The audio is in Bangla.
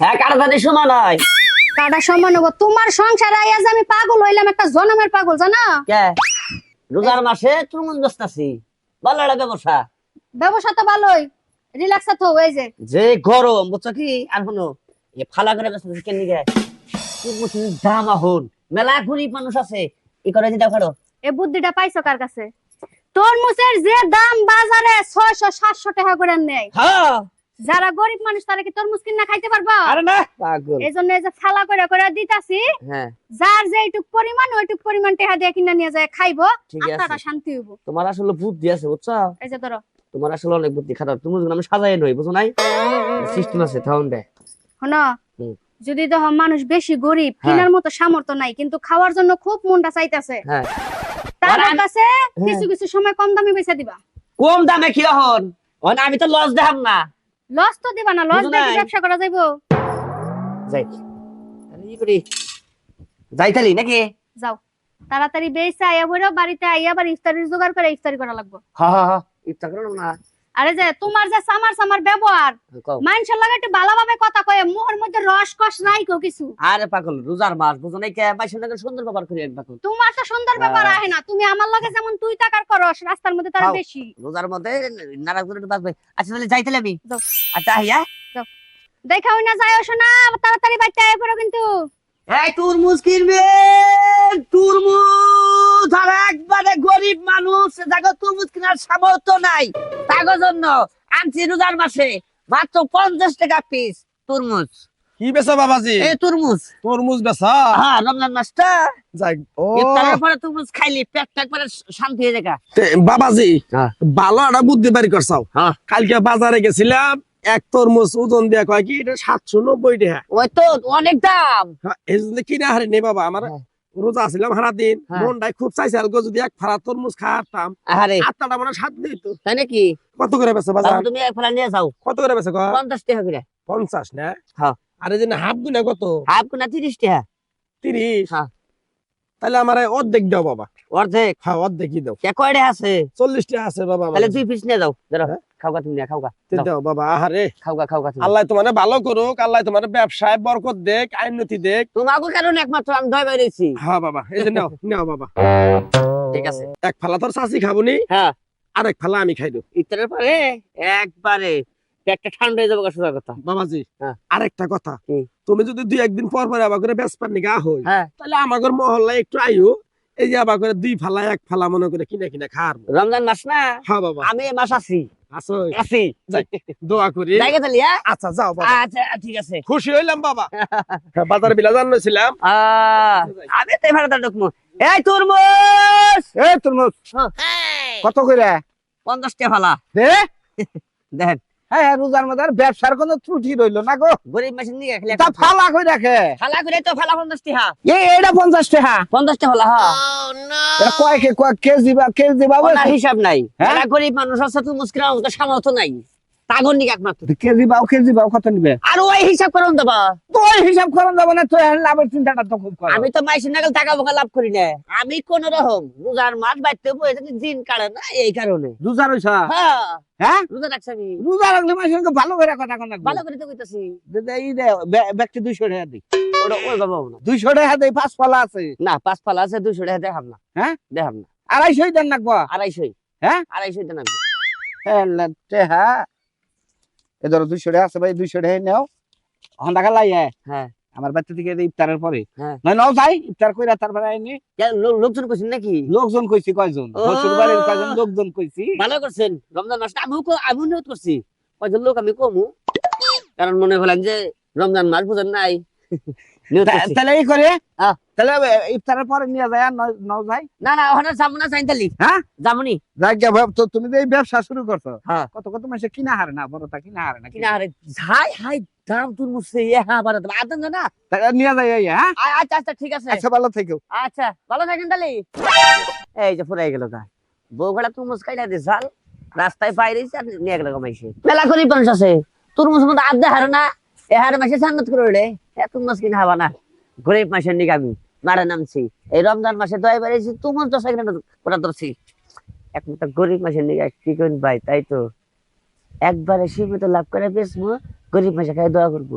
হ্যাঁ কাটাতারি সমান হয় কাটা সমান হব তোমার সংসার আজ আমি পাগল হইলাম একটা জনমের পাগল জানো? কে? রোজার মাসে তুরমুজ বসতাছি ভালো লাগে ব্যবসা। ব্যবসা তো ভালোই। রিল্যাক্স তো ওই যে। যে গরম বুঝছ কি? আর হলো এ ফালা করে বসতেছি কেন নিগে দাম আহুন মেলা গরিব মানুষ আছে। ই করে দিতে পারো এই বুদ্ধিটা পাইছো কার কাছে? তরমুজের যে দাম বাজারে ছয়শো সাতশো টাকা করে নেয়। হ্যাঁ। যারা গরিব মানুষ তারা কি তরমুজ কিনা খাইতে পারবা? আরে না! পাগল। এই জন্য এই যে ফালা করে করে দিতাছি হ্যাঁ। যার যে এইটুক পরিমাণ ওইটুক পরিমাণ টাকা দিয়ে কিনা নিয়ে যায় খাইবো আত্মাটা শান্তি হইব। তোমার আসলে বুদ্ধি আছে বুঝছ? এই যে ধরো। তোমার আসলে অনেক বুদ্ধি খারাপ। তুমি আমি সাজাই নই বুঝো নাই? সিস্টেম আছে থাউন দে। হন যদি দেখ মানুষ বেশি গরিব হ্যাঁ। কেনার মতো সামর্থ্য নাই কিন্তু খাওয়ার জন্য খুব মনটা চাইতেছে হ্যাঁ। তার কাছে হ্যাঁ। কিছু কিছু সময় কম দামে বেচে দিবা। কম দামে কি হন? হন আমি তো লস দেখাম না। লস তো দিবা না লস দেখে? ব্যবসা করা যাইবো। যাই। তাহলে ই করি? যাই তালি নাকি? যাও। তাড়াতাড়ি বেইসা বাড়িতে আইয়া আবার ইফতারির জোগাড় করে ইফতারি করা লাগবো। হ্যাঁ হ্যাঁ ইচ্ছা করো না। আরে যে তোমার যে সামার সামার ব্যবহার কও। মানুষের লাগে একটু ভালোভাবে কথা কয়ে মুখের নাই কো কিছু। আরে পাগল রোজার মাস বুঝো নাই কে? সুন্দর ব্যবহার করি এক পাগল। তোমার তো সুন্দর ব্যাপার। আহে। না। তুমি আমার লগে যেমন তুই টাকার করস রাস্তার মধ্যে তার বেশি। রোজার মধ্যে নারাজ করে আচ্ছা তাহলে যাই তাহলে আমি। আচ্ছা আহিয়া দেখা হই না তাড়াতাড়ি আয় পড়ো কিন্তু। এই একবারে গরিব মানুষ। দেখো তুরমুজ কেনার সামর্থ্য নাই। তাগো জন্য আনছি রোজার মাসে মাত্র পঞ্চাশ টাকা পিস তুরমুজ। কি বেচা বাবাজি? এই তরমুজ। তরমুজ বেচা? হ্যাঁ রমজান মাসটা। যাই ও। ইফতারের পরে তুরমুজ খাইলি পেটটা একবারে শান্তি হয়ে যায় বাবাজি হ্যাঁ। ভালো একটা বুদ্ধি বাড়ি করছাও। হ্যাঁ। কালকে বাজারে গেছিলাম এক তরমুজ ওজন দিয়া কয় কি এটা সাতশো নব্বই টাকা। ওই তো অনেক দাম। হ্যাঁ, এই জন্য কিনে হারে নেই বাবা আমার। রোজা ছিলাম সারা দিন। মনটাই খুব চাইছে আর গো যদি এক ফাড়া তরমুজ খাওয়াতাম আরে আটটা মানে সাত দিই তো। তাই নাকি? কত করে বেচে বাজার? তুমি এক ফেলা নিয়ে যাও। কত করে বেচে কয় পঞ্চাশ টাকা করে। পঞ্চাশ না? হ্যাঁ। আর এই হাফ গুনা কত? হাফ কোনা তিরিশ টাকা। তিরিশ? হ্যাঁ। তাহলে আমার অর্ধেক দাও বাবা। অর্ধেক? হ্যাঁ অর্ধেকই দাও। কে কয়টা আছে? চল্লিশ টাকা আছে বাবা তাহলে দুই পিস নিয়ে ধরো হ্যাঁ? খাওগা তুমি খাওগা। কাছে। দাও। বাবা আহারে। খাওগা খাওগা তুমি। আল্লাহ তোমার ভালো করুক আল্লাহ তোমার ব্যবসায় বরকত দেখ আইনতি দেখ তোমাকে কারণে একমাত্র আমি দয় বেরিয়েছি হ্যাঁ বাবা এই যে নাও নাও বাবা। ঠিক আছে। এক ফালা তোর চাষি খাবনি হ্যাঁ। আর এক ফালা আমি খাইদো ইফতারের পরে একবারে পেটটা ঠান্ডা হয়ে যাবে সোজা কথা। বাবাজি হ্যাঁ। আরেকটা কথা। তুমি যদি দুই একদিন পর পরে আবার করে বেসপার নিগা হই হ্যাঁ। তাহলে মহল্লায় একটু আইও এই যে আবার করে দুই ফালা এক ফালা মনে করে কিনে কিনে খার রমজান মাস না? হ্যাঁ বাবা। আমি এই মাস আছি আছি দোয়া করি। জায়গা তাহলে হ্যাঁ? আচ্ছা যাও বাবা। আচ্ছা ঠিক আছে। খুশি হইলাম বাবা। বাজারে বিলা আমি তো ঢুকবো। এই তুরমুজ! এ তরমুজ। হ্যাঁ। কত করে পঞ্চাশ টাকা ফালা। দে। দেখেন। হ্যাঁ হ্যাঁ, রোজার মধ্যে আর ব্যবসার কোনো ত্রুটি রইল না গো। গরিব মেশিন নিয়ে খেলে তা ফালা কই রাখে ফালা করে তো ফালা টাকা এ এটা পঞ্চাশ টাকা পঞ্চাশ টাকা ফালা হ্যাঁ এটা কয় কে কয় কেজি বা কেজি বা ওনার হিসাব নাই। হ্যাঁ? গরিব মানুষ আছে তো মুশকিল সামর্থ্য নাই। তাগর নিক একমাত্র। কেজি কেজি কত নিবে? আর ওই হিসাব করুন দেবা। তো ওই হিসাব করুন যাব না তো এখন লাভের চিন্তাটা তো খুব কর আমি তো মাইসির নাগাল টাকা বোকা লাভ করি না। আমি কোন রকম রোজার মাছ বাইতে বই দিন কাটে না এই কারণে। রোজা রইছ? হ্যাঁ। হ্যাঁ? রোজা রাখছি আমি। রোজা রাখলে ভালো করে কথা কোন ভালো করে তো কইতাছি। এই দে ব্যক্তি দুইশো টাকা দিই ওটা ওই বাবা না। দুইশো টাকা দেই পাঁচ পালা আছে। না পাঁচ পালা আছে দুশো টাকা দেখাম না। হ্যাঁ? দেখাম না। আড়াইশোই দেন নাকবো? আড়াইশোই। হ্যাঁ? আড়াইশোই দেন আমি। হ্যাঁ? এ ধরো দুইশো টাকা আছে ভাই দুইশো টাকা নাও। এখন টাকা লাই হ্যাঁ। আমার বাচ্চা থেকে ইফতারের পরে। হ্যাঁ। নয় নাও যাই ইফতার কইরা তারপরে আইনি কে, লোকজন কইছেন নাকি? লোকজন কইছি কয়জন? শ্বশুর বাড়ির কয়জন লোকজন কইছি। ভালো করছেন। রমজান মাসটা আমিও কো- আমিও নিয়ত করছি। কয়জন লোক আমি কমু? কারণ মনে হলেন যে রমজান মাস বুঝেন নাই। তাহলে এই করে। তাহলে ইফতারের পরে নিয়ে যায় আর নাও যাই না না ওখানে যাব না চাইতালি হ্যাঁ? যাবনি। যাই ভাব তো তুমি এই ব্যবসা শুরু করছ হ্যাঁ। কত কত মাসে কিনা হারে না বড়টা কিনা হারে না কিনা আরে হাই হাই দাম তুর মুসে এ হ্যাঁ বাড়া আদন না তাহলে নিয়ে যাই এই, হ্যাঁ? আচ্ছা আচ্ছা ঠিক আছে। আচ্ছা ভালো থেকো। আচ্ছা ভালো থাকেন তাহলে। এই যে ফুরাই গেল গা। বউগুলা তুরমুজ কাইটা দে জাল। রাস্তায় আর নিয়ে গেল কমাইছে মেলা করি মানুষ আছে। তুরমুজ মধ্যে আদা হারে না। এ হারে মাসে সান্নত করে রে এ তুরমুজ কিনা হবা না? গরিব মাসের নিক আমি মারা নামছি। এই রমজান মাসে দয় বেড়েছি তোমার দশ এখানে করা ধরছি। একমাত্র গরিব মাসের নিক কি করেন ভাই? তাই তো। একবারে সীমিত লাভ করে বেশ গরিব মাসে খাই দোয়া করব।